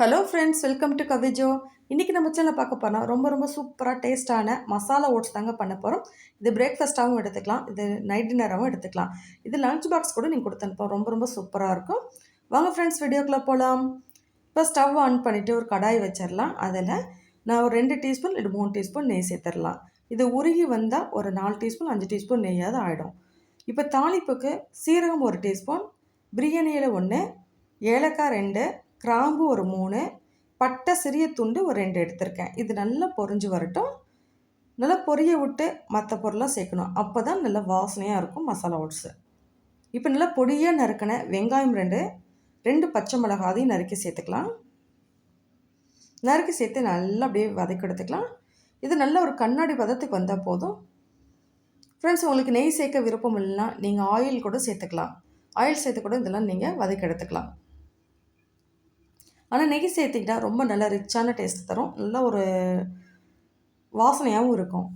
Hello friends welcome to Kavijo இன்றைக்கி நம்ம சேனலில் பார்க்க போனால் ரொம்ப ரொம்ப சூப்பராக டேஸ்ட்டான மசாலா ஓட்ஸ் தாங்க பண்ண போகிறோம் இது பிரேக்ஃபாஸ்ட்டாகவும் எடுத்துக்கலாம் இது நைட் டின்னராகவும் எடுத்துக்கலாம். இது லஞ்ச் பாக்ஸ் கூட நீங்கள் கொடுத்து அனுப்போம் ரொம்ப ரொம்ப சூப்பராக இருக்கும். வாங்க ஃப்ரெண்ட்ஸ் வீடியோக்குள்ளே போகலாம் இப்போ ஸ்டவ் ஆன் பண்ணிவிட்டு ஒரு கடாய் வச்சிடலாம். அதில் நான் ஒரு ரெண்டு டீஸ்பூன் இல்லை மூணு டீஸ்பூன் நெய் சேர்த்துடலாம். இது உருகி வந்தால் ஒரு நாலு டீஸ்பூன் அஞ்சு டீஸ்பூன் நெய்யாவது ஆகிடும் இப்போ தாளிப்புக்கு சீரகம் ஒரு டீஸ்பூன் பிரியாணியில் ஒன்று ஏலக்காய் ரெண்டு கிராம்பு ஒரு மூணு பட்டை சிறிய துண்டு ஒரு ரெண்டு எடுத்திருக்கேன். இது நல்லா பொறிஞ்சு வரட்டும். நல்லா பொரிய விட்டு மற்ற பொருளாக சேர்க்கணும். அப்போ தான் நல்லா வாசனையாக இருக்கும் மசாலா ஓட்ஸு. இப்போ நல்லா பொடியாக நறுக்கின வெங்காயம் ரெண்டு ரெண்டு பச்சை மிளகா அதையும் நறுக்கி சேர்த்துக்கலாம். நறுக்கி சேர்த்து நல்லா அப்படியே வதக்கி எடுத்துக்கலாம். இது நல்ல ஒரு கண்ணாடி பதத்துக்கு வந்தால் போதும். ஃப்ரெண்ட்ஸ் உங்களுக்கு நெய் சேர்க்க விருப்பம் இல்லைன்னா நீங்கள் ஆயில் கூட சேர்த்துக்கலாம். ஆயில் சேர்த்து கூட இதெல்லாம் நீங்கள் வதக்கி எடுத்துக்கலாம். ஆனால் நெய் சேர்த்திக்கிட்டா ரொம்ப நல்ல ரிச்சான டேஸ்ட் தரும். நல்ல ஒரு வாசனையாகவும் இருக்கும்.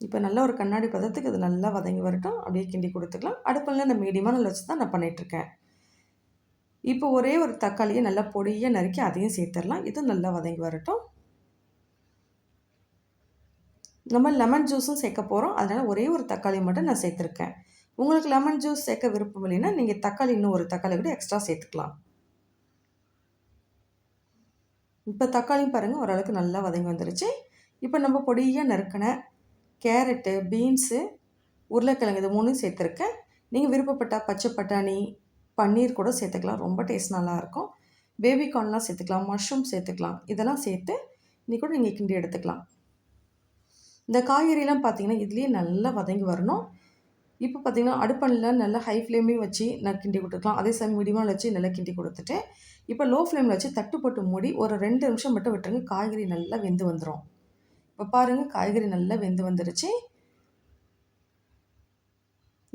இப்போ நல்ல ஒரு கண்ணாடி பதத்துக்கு இது நல்லா வதங்கி வரட்டும். அப்படியே கிண்டி கொடுத்துக்கலாம். அடுப்பில் இந்த மீடியமான வச்சு தான் நான் பண்ணிகிட்ருக்கேன் இப்போ ஒரே ஒரு தக்காளியை நல்லா பொடியாக நறுக்கி அதையும் சேர்த்துடலாம். இதுவும் நல்லா வதங்கி வரட்டும். நம்ம லெமன் ஜூஸும் சேர்க்க போகிறோம் அதனால் ஒரே ஒரு தக்காளி மட்டும் நான் சேர்த்துருக்கேன். உங்களுக்கு லெமன் ஜூஸ் சேர்க்க விருப்பம் இல்லைன்னா நீங்கள் தக்காளி இன்னும் ஒரு தக்காளி கூட எக்ஸ்ட்ரா சேர்த்துக்கலாம். இப்போ தக்காளியும் பாருங்கள் ஓரளவுக்கு நல்லா வதங்கி வந்துருச்சு. இப்போ நம்ம பொடியாக நறுக்கின கேரட்டு பீன்ஸு உருளைக்கிழங்கு இது மூணும் சேர்த்துருக்கேன். நீங்கள் விருப்பப்பட்டால் பச்சை பட்டாணி பன்னீர் கூட சேர்த்துக்கலாம். ரொம்ப டேஸ்ட் நல்லாயிருக்கும் பேபிகார்ன்லாம் சேர்த்துக்கலாம் மஷ்ரூம் சேர்த்துக்கலாம். இதெல்லாம் சேர்த்து இன்றைக்கி கூட நீங்கள் கிண்டி எடுத்துக்கலாம். இந்த காய்கறிலாம் பார்த்தீங்கன்னா இதுலேயே நல்லா வதங்கி வரணும். இப்போ பார்த்திங்கன்னா அடுப்பணில் நல்லா ஹை ஃப்ளேம்லேயும் வச்சு நான் கிண்டி கொடுத்துக்கலாம். அதே சமயம் மீடியமாக வச்சு நல்லா கிண்டி கொடுத்துட்டு இப்போ லோ ஃப்ளேமில் வச்சு தட்டு போட்டு மூடி ஒரு ரெண்டு நிமிஷம் மட்டும் விட்டுருங்க. காய்கறி நல்லா வெந்து வந்துடும் இப்போ பாருங்கள் காய்கறி நல்லா வெந்து வந்துருச்சு.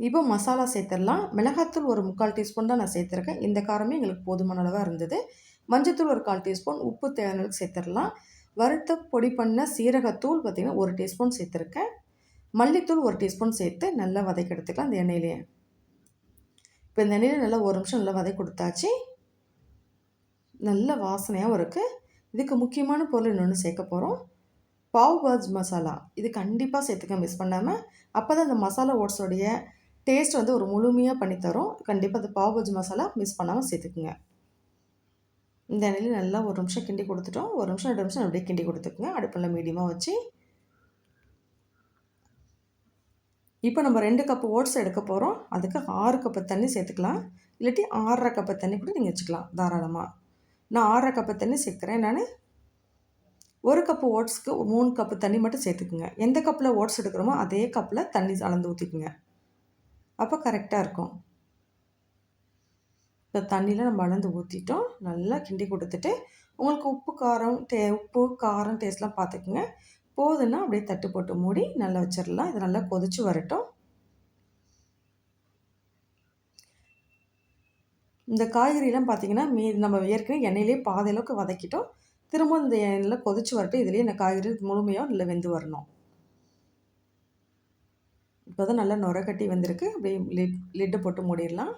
இப்போ மசாலா சேர்த்துடலாம். மிளகாத்தூள் ஒரு முக்கால் டீஸ்பூன் தான் நான் சேர்த்துருக்கேன். இந்த காரமே எங்களுக்கு போதுமான அளவாக இருந்தது. மஞ்சத்தூள் ஒரு கால் டீஸ்பூன் உப்பு தேவையான சேர்த்துடலாம். வறுத்த பொடி பண்ண சீரகத்தூள் பார்த்திங்கன்னா ஒரு டீஸ்பூன் சேர்த்துருக்கேன். மல்லித்தூள் ஒரு டீஸ்பூன் சேர்த்து நல்லா வதக்கி எடுத்துக்கலாம் அந்த எண்ணெயிலேயே. இப்போ இந்த எண்ணெயில் நல்லா ஒரு நிமிஷம் நல்லா வதக்கி கொடுத்தாச்சு. நல்ல வாசனையாகவும் இருக்குது இதுக்கு முக்கியமான பொருள் இன்னொன்று சேர்க்க போகிறோம் பாவ் பாஜ் மசாலா. இது கண்டிப்பாக சேர்த்துக்க மிஸ் பண்ணாமல் அப்போ தான் அந்த மசாலா ஓட்ஸோடைய டேஸ்ட் வந்து ஒரு முழுமையாக பண்ணித்தரும் கண்டிப்பாக அந்த பாவ் பாஜ் மசாலா மிஸ் பண்ணாமல் சேர்த்துக்குங்க. இந்த எண்ணெயில் நல்லா ஒரு நிமிஷம் கிண்டி கொடுத்துட்டோம். ஒரு நிமிஷம் ரெண்டு நிமிஷம் அப்படியே கிண்டி கொடுத்துக்குங்க. அடுப்பில் மீடியமாக வச்சு இப்போ நம்ம ரெண்டு கப்பு ஓட்ஸ் எடுக்க போகிறோம் அதுக்கு ஆறு கப்பு தண்ணி சேர்த்துக்கலாம். இல்லாட்டி ஆறரை கப்பு தண்ணி கூட நீங்கள் வச்சுக்கலாம் தாராளமாக நான் ஆறரை கப்பு தண்ணி சேர்க்குறேன். நான் ஒரு கப்பு ஓட்ஸ்க்கு மூணு கப்பு தண்ணி மட்டும் சேர்த்துக்குங்க. எந்த கப்பில் ஓட்ஸ் எடுக்கிறோமோ அதே கப்பில் தண்ணி அளந்து ஊற்றிக்குங்க அப்போ கரெக்டாக இருக்கும். இந்த தண்ணியில் நம்ம அளந்து ஊற்றிட்டோம் நல்லா கிண்டி கொடுத்துட்டு உங்களுக்கு உப்பு காரம் டே உப்பு காரம் டேஸ்ட்லாம் பார்த்துக்குங்க. போதுன்னா அப்படியே தட்டு போட்டு மூடி நல்லா வச்சிடலாம். இது நல்லா கொதிச்சு வரட்டும். இந்த காய்கறிலாம் பார்த்தீங்கன்னா மீ நம்ம ஏற்கனவே எண்ணெயிலே பாதி அளவுக்கு வதக்கிட்டோம். திரும்ப இந்த எண்ணெயில் கொதிச்சு வரட்டும். இதுலேயே இந்த காய்கறி முழுமையாக நல்லா வெந்து வரணும். இப்போ தான் நல்லா நுர கட்டி வந்திருக்கு. அப்படியே லிட் லிட்டை போட்டு மூடிடலாம்.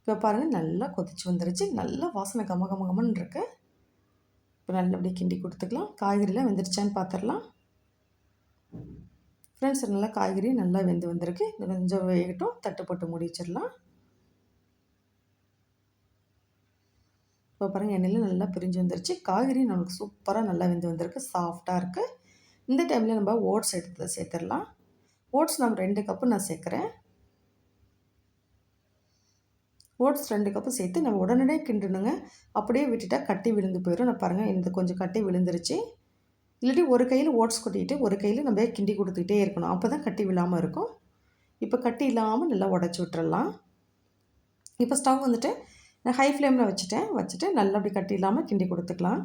இப்போ பாருங்கள் நல்லா கொதிச்சு வந்துருச்சு. நல்லா வாசனை கம கம கமன்னு இருக்குது இப்போ நல்லபடியாக கிண்டி கொடுத்துக்கலாம். காய்கறிலாம் வெந்துருச்சான்னு பார்த்துடலாம் ஃப்ரெண்ட்ஸ் நல்லா காய்கறி நல்லா வெந்து வந்திருக்கு. கொஞ்சம் வேகட்டும். தட்டு போட்டு மூடி வச்சிடலாம். இப்போ பாருங்கள் எண்ணெயில் நல்லா பிரிஞ்சு வந்துருச்சு. காய்கறி நம்மளுக்கு சூப்பராக நல்லா வெந்து வந்திருக்கு. சாஃப்டாக இருக்குது இந்த டைமில் நம்ம ஓட்ஸ் எடுத்து சேர்த்துடலாம். ஓட்ஸ் நம்ம ரெண்டு கப்பு நான் சேர்க்குறேன். ஓட்ஸ் ரெண்டு கப்பு சேர்த்து நம்ம உடனடியே கிண்டணுங்க. அப்படியே விட்டுட்டா கட்டி விழுந்து போயிடும் நான் பாருங்கள் இந்த கொஞ்சம் கட்டி விழுந்துருச்சு. இல்லாட்டி ஒரு கையில் ஓட்ஸ் கொட்டிட்டு ஒரு கையில் நம்ம கிண்டி கொடுத்துக்கிட்டே இருக்கணும். அப்போ தான் கட்டி விழாமல் இருக்கும். இப்போ கட்டி இல்லாமல் நல்லா உடச்சி விட்டுறலாம். இப்போ ஸ்டவ் வந்துட்டு நான் ஹை ஃப்ளேமில் வச்சுட்டேன். வச்சுட்டு நல்லா அப்படி கட்டி இல்லாமல் கிண்டி கொடுத்துக்கலாம்.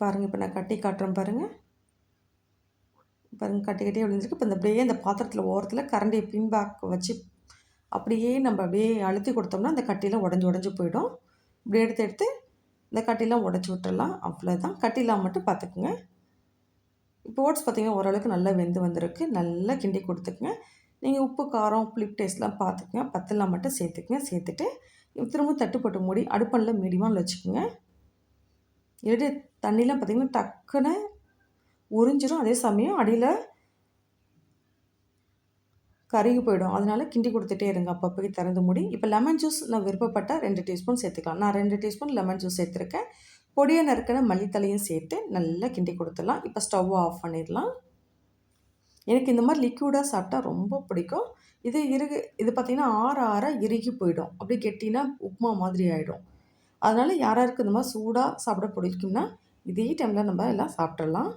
பாருங்கள் இப்போ நான் கட்டி காட்டுறேன் பாருங்கள் பாருங்கள் கட்டி கட்டி விழுந்துருக்கு. இப்போ இந்த அப்படியே இந்த பாத்திரத்தில் ஓரத்தில் கரண்டியை பின்பாக் வச்சு அப்படியே நம்ம அப்படியே அழுத்தி கொடுத்தோம்னா அந்த கட்டிலாம் உடஞ்சி உடஞ்சி போயிடும். இப்படி எடுத்து எடுத்து இந்த கட்டிலாம் உடச்சி விட்டுடலாம் அவ்வளோதான் கட்டிலாம் மட்டும் பார்த்துக்குங்க. இப்போ ஓட்ஸ் பார்த்திங்கன்னா ஓரளவுக்கு நல்லா வெந்து வந்திருக்கு. நல்லா கிண்டி கொடுத்துக்குங்க. நீங்கள் உப்பு காரம் புளிப் டேஸ்ட்லாம் பார்த்துக்குங்க. பத்தெல்லாம் மட்டும் சேர்த்துக்குங்க. சேர்த்துட்டு திரும்ப தட்டுப்பட்டு மூடி அடுப்பனில் மீடியமாக வச்சுக்கோங்க. எடு தண்ணிலாம் பார்த்திங்கன்னா டக்குன்னு உறிஞ்சிரும். அதே சமயம் அடியில் கருகி போயிடும். அதனால கிண்டி கொடுத்துட்டே இருங்க. அப்பப்போ திறந்து மூடி. இப்போ லெமன் ஜூஸ் நான் விருப்பப்பட்ட ரெண்டு டீஸ்பூன் சேர்த்துக்கலாம். நான் ரெண்டு டீஸ்பூன் லெமன் ஜூஸ் சேர்த்துருக்கேன். பொடியை நறுக்கின மல்லித்தலையும் சேர்த்து நல்லா கிண்டி கொடுத்துடலாம். இப்போ ஸ்டவ் ஆஃப் பண்ணிடலாம். எனக்கு இந்த மாதிரி லிக்யூடாக சாப்பிட்டா ரொம்ப பிடிக்கும். இது இறுகு இது பார்த்திங்கன்னா ஆற ஆற இறுகி போயிடும். அப்படியே கெட்டினா உப்புமா மாதிரி ஆகிடும் அதனால் யாராருக்கு இந்த மாதிரி சூடாக சாப்பிட பிடிக்கும்னா இதே டைமில் நம்ம எல்லாம் சாப்பிட்றலாம்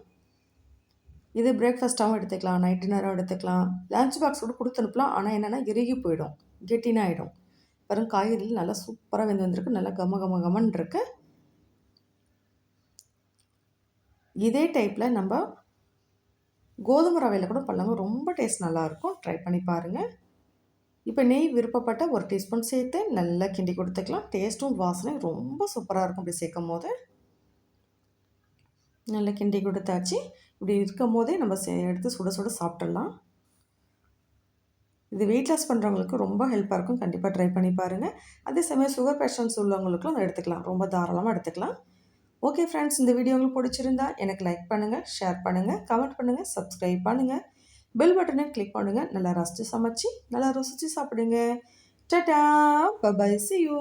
இது பிரேக்ஃபாஸ்ட்டாகவும் எடுத்துக்கலாம் நைட் டின்னராகவும் எடுத்துக்கலாம். லஞ்ச் பாக்ஸ் கூட கொடுத்து அனுப்பலாம். ஆனால் என்னென்னா இறுகி போயிடும். கெட்டினாயிடும் ஆகிடும் காய்கறியில் நல்லா சூப்பராக வெந்து வந்திருக்கு நல்லா கம கம கமன் இருக்கு இதே டைப்பில் நம்ம கோதுமை ரவையில் கூட பண்ணலாம். ரொம்ப டேஸ்ட் நல்லாயிருக்கும். ட்ரை பண்ணி பாருங்கள் இப்போ நெய் விருப்பப்பட்ட ஒரு டீஸ்பூன் சேர்த்து நல்லா கிண்டி கொடுத்துக்கலாம். டேஸ்ட்டும் வாசனையும் ரொம்ப சூப்பராக இருக்கும். இப்படி சேர்க்கும் போது நல்லா கிண்டி கொடுத்தாச்சு. இப்படி இருக்கும் போதே நம்ம எடுத்து சுட சுட சாப்பிட்றலாம் இது வெயிட் லாஸ் பண்ணுறவங்களுக்கு ரொம்ப ஹெல்ப்பாக இருக்கும். கண்டிப்பாக ட்ரை பண்ணி பாருங்கள் அதே சமயம் சுகர் பேஷன்ஸ் உள்ளவங்களுக்கும் எடுத்துக்கலாம். ரொம்ப தாராளமாக எடுத்துக்கலாம். ஓகே ஃப்ரெண்ட்ஸ் இந்த வீடியோ உங்களுக்கு பிடிச்சிருந்தா எனக்கு லைக் பண்ணுங்கள் ஷேர் பண்ணுங்கள் கமெண்ட் பண்ணுங்கள் சப்ஸ்கிரைப் பண்ணுங்கள் பெல் பட்டனை கிளிக் பண்ணுங்கள் நல்லா ரசித்து சமைச்சு நல்லா ருசித்து சாப்பிடுங்க. Ta-ta bye bye C you